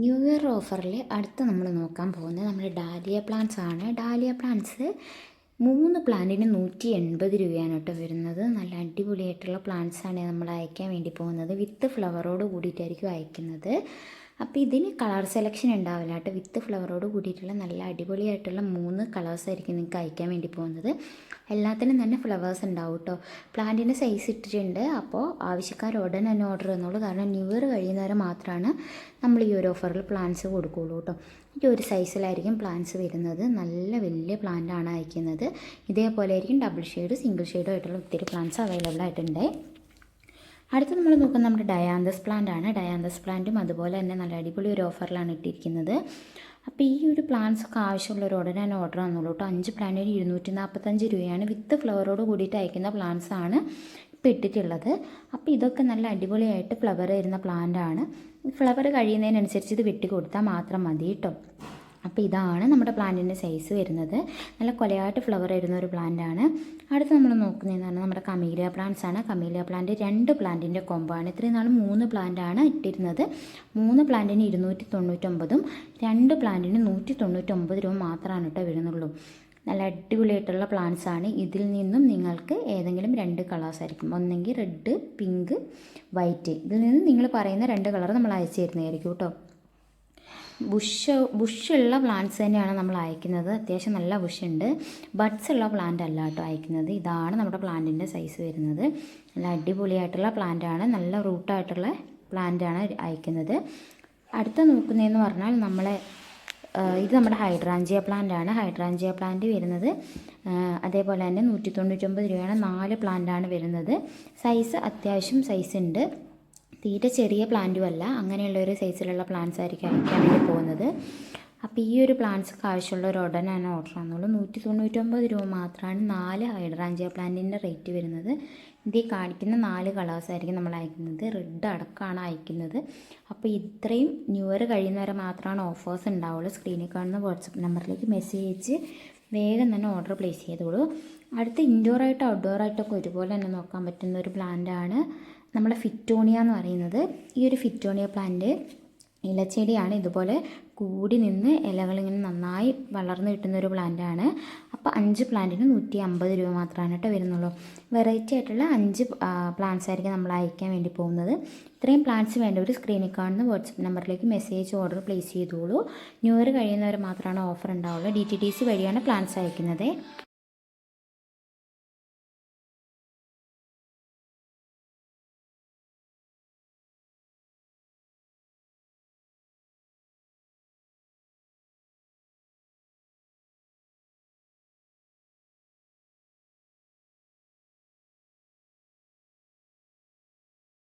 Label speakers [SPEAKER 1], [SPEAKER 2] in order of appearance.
[SPEAKER 1] New year ഓഫറിൽ അടുത്ത് നമ്മൾ നോക്കാൻ പോകുന്നത് നമ്മുടെ ഡാലിയ പ്ലാന്റ്സ് ആണ്. ഡാലിയ പ്ലാന്റ്സ് മൂന്ന് പ്ലാന്റിന് നൂറ്റി എൺപത് രൂപയാണ് കേട്ടോ വരുന്നത്. നല്ല അടിപൊളിയായിട്ടുള്ള പ്ലാന്റ്സാണ് നമ്മൾ അയക്കാൻ വേണ്ടി പോകുന്നത്. വിത്ത് ഫ്ലവറോട് കൂടിയിട്ടായിരിക്കും അയക്കുന്നത്. അപ്പോൾ ഇതിന് കളർ സെലക്ഷൻ ഉണ്ടാവില്ല കേട്ടോ. വിത്ത് ഫ്ലവറോട് കൂടിയിട്ടുള്ള നല്ല അടിപൊളിയായിട്ടുള്ള മൂന്ന് കളേഴ്സ് ആയിരിക്കും നിങ്ങൾക്ക് അയക്കാൻ വേണ്ടി പോകുന്നത്. എല്ലാത്തിനും തന്നെ ഫ്ലവേഴ്സ് ഉണ്ടാവും കേട്ടോ. പ്ലാന്റിന്റെ സൈസ് ഇട്ടിട്ടുണ്ട്. അപ്പോൾ ആവശ്യക്കാർ ഉടൻ തന്നെ ഓർഡർ തന്നോളൂ കാരണം ന്യൂ ഇയർ കഴിയുന്നവരെ മാത്രമാണ് നമ്മൾ ഈ ഒരു ഓഫറിൽ പ്ലാന്റ്സ് കൊടുക്കുകയുള്ളൂ കേട്ടോ. ഈ ഒരു സൈസിലായിരിക്കും പ്ലാന്റ്സ് വരുന്നത്. നല്ല വലിയ പ്ലാന്റ് ആണ് അയക്കുന്നത്. ഇതേപോലെ ആയിരിക്കും ഡബിൾ ഷെയ്ഡ് സിംഗിൾ ഷെയ്ഡും ആയിട്ടുള്ള ഒത്തിരി പ്ലാന്റ്സ് അവൈലബിൾ ആയിട്ടുണ്ട്. അടുത്ത് നമ്മൾ നോക്കുന്നത് നമ്മുടെ ഡയാന്തസ് പ്ലാന്റ് ആണ്. ഡയാന്തസ് പ്ലാന്റും അതുപോലെ തന്നെ നല്ല അടിപൊളി ഒരു ഓഫറിലാണ് ഇട്ടിരിക്കുന്നത്. അപ്പോൾ ഈ ഒരു പ്ലാന്റ്സ് ഒക്കെ ആവശ്യമുള്ളവർ ഉടനെ തന്നെ ഓർഡർ തന്നുള്ളൂ കേട്ടോ അഞ്ച് പ്ലാന്റിന് ഇരുന്നൂറ്റി നാൽപ്പത്തഞ്ച് രൂപയാണ് വിത്ത് ഫ്ലവറോട് കൂടിയിട്ട് അയക്കുന്ന പ്ലാന്റ്സ് ആണ് ഇപ്പോൾ ഇട്ടിട്ടുള്ളത്. അപ്പോൾ ഇതൊക്കെ നല്ല അടിപൊളിയായിട്ട് ഫ്ലവർ വരുന്ന പ്ലാന്റ് ആണ്. ഫ്ലവർ കഴിയുന്നതിനനുസരിച്ച് ഇത് വെട്ടി കൊടുത്താൽ മാത്രം മതി കേട്ടോ അപ്പോൾ ഇതാണ് നമ്മുടെ പ്ലാന്റിന്റെ സൈസ് വരുന്നത്. നല്ല കൊലയായിട്ട് ഫ്ലവർ വരുന്ന ഒരു പ്ലാന്റ് ആണ്. അടുത്ത് നമ്മൾ നോക്കുന്നതെന്ന് പറഞ്ഞാൽ നമ്മുടെ കമീലിയ പ്ലാന്റ്സ് ആണ്. കമീലിയ പ്ലാന്റ് രണ്ട് പ്ലാന്റിന്റെ കൊമ്പാണ് ഇത്രയും നാൾ മൂന്ന് പ്ലാന്റാണ് ഇട്ടിരുന്നത്. മൂന്ന് പ്ലാന്റിന് ഇരുന്നൂറ്റി തൊണ്ണൂറ്റൊമ്പതും രണ്ട് പ്ലാന്റിന് നൂറ്റി തൊണ്ണൂറ്റൊമ്പത് രൂപ മാത്രമാണ് കേട്ടോ വരുന്നുള്ളൂ. നല്ല അടിപൊളിയായിട്ടുള്ള പ്ലാന്റ്സ് ആണ്. ഇതിൽ നിന്നും നിങ്ങൾക്ക് ഏതെങ്കിലും രണ്ട് കളേഴ്സ് ആയിരിക്കും. ഒന്നെങ്കിൽ റെഡ് പിങ്ക് വൈറ്റ് ഇതിൽ നിന്ന് നിങ്ങൾ പറയുന്ന രണ്ട് കളർ നമ്മൾ അയച്ചു തരുന്നതായിരിക്കും കേട്ടോ. ബുഷ് ബുഷുള്ള പ്ലാന്റ്സ് തന്നെയാണ് നമ്മൾ അയക്കുന്നത്. അത്യാവശ്യം നല്ല ബുഷുണ്ട്. ബഡ്സ് ഉള്ള പ്ലാന്റ് അല്ല കേട്ടോ അയക്കുന്നത്. ഇതാണ് നമ്മുടെ പ്ലാന്റിന്റെ സൈസ് വരുന്നത്. നല്ല അടിപൊളിയായിട്ടുള്ള പ്ലാന്റ് ആണ് നല്ല റൂട്ടായിട്ടുള്ള പ്ലാന്റ് ആണ് അയക്കുന്നത്. അടുത്ത നോക്കുന്നതെന്ന് പറഞ്ഞാൽ നമ്മളെ ഇത് നമ്മുടെ ഹൈഡ്രാഞ്ചിയ പ്ലാന്റ് ആണ് ഹൈഡ്രാഞ്ചിയ പ്ലാന്റ് വരുന്നത് അതേപോലെ തന്നെ നൂറ്റി തൊണ്ണൂറ്റൊമ്പത് രൂപയാണ് നാല് പ്ലാന്റ് ആണ് വരുന്നത്. സൈസ് അത്യാവശ്യം സൈസ് ഉണ്ട്. തീരെ ചെറിയ പ്ലാന്റും അല്ല. അങ്ങനെയുള്ള ഒരു സൈസിലുള്ള പ്ലാന്റ്സ് ആയിരിക്കും അയക്കാൻ വേണ്ടി പോകുന്നത്. അപ്പോൾ ഈ ഒരു പ്ലാന്റ്സൊക്കെ ആവശ്യമുള്ള ഒരു ഉടനെ തന്നെ ഓർഡർ ആണെന്നുള്ളൂ നൂറ്റി തൊണ്ണൂറ്റൊമ്പത് രൂപ മാത്രമാണ് നാല് ഹൈഡ്രാഞ്ചിയ പ്ലാന്റിന്റെ റേറ്റ് വരുന്നത്. ഇതിൽ കാണിക്കുന്ന നാല് കളേഴ്സ് ആയിരിക്കും നമ്മൾ അയക്കുന്നത്. റെഡ് അടക്കമാണ് അയക്കുന്നത്. അപ്പോൾ ഇത്രയും ന്യൂ ഇയർ കഴിയുന്നവരെ മാത്രമാണ് ഓഫേഴ്സ് ഉണ്ടാവുള്ളൂ. സ്ക്രീനിൽ കാണുന്ന വാട്സപ്പ് നമ്പറിലേക്ക് മെസ്സേജ് അയച്ച് വേഗം തന്നെ ഓർഡർ പ്ലേസ് ചെയ്തോളൂ. അടുത്ത ഇൻഡോറായിട്ടോ ഔട്ട്ഡോറായിട്ടൊക്കെ ഒരുപോലെ തന്നെ നോക്കാൻ പറ്റുന്ന ഒരു പ്ലാന്റാണ് നമ്മുടെ ഫിറ്റോണിയ എന്ന് പറയുന്നത്. ഈ ഒരു ഫിറ്റോണിയ പ്ലാന്റ് ഇലച്ചെടിയാണ്. ഇതുപോലെ കൂടി നിന്ന് ഇലകളിങ്ങനെ നന്നായി വളർന്നു കിട്ടുന്ന ഒരു പ്ലാന്റാണ്. അപ്പോൾ അഞ്ച് പ്ലാന്റിന് നൂറ്റി അമ്പത് രൂപ മാത്രമാണ് കേട്ടോ വരുന്നുള്ളൂ. വെറൈറ്റി ആയിട്ടുള്ള അഞ്ച് പ്ലാന്റ്സ് ആയിരിക്കും നമ്മൾ അയക്കാൻ വേണ്ടി പോകുന്നത്. ഇത്രയും പ്ലാന്റ്സ് വേണ്ട ഒരു സ്ക്രീനിൽ കാണുന്ന വാട്സപ്പ് നമ്പറിലേക്ക് മെസ്സേജ് ഓർഡർ പ്ലേസ് ചെയ്തോളൂ. ന്യൂ ഇയർ കഴിയുന്നവർ മാത്രമാണ് ഓഫർ ഉണ്ടാവുള്ളൂ. ഡി ടി ഡി സി വഴിയാണ് പ്ലാന്റ്സ് അയക്കുന്നത്.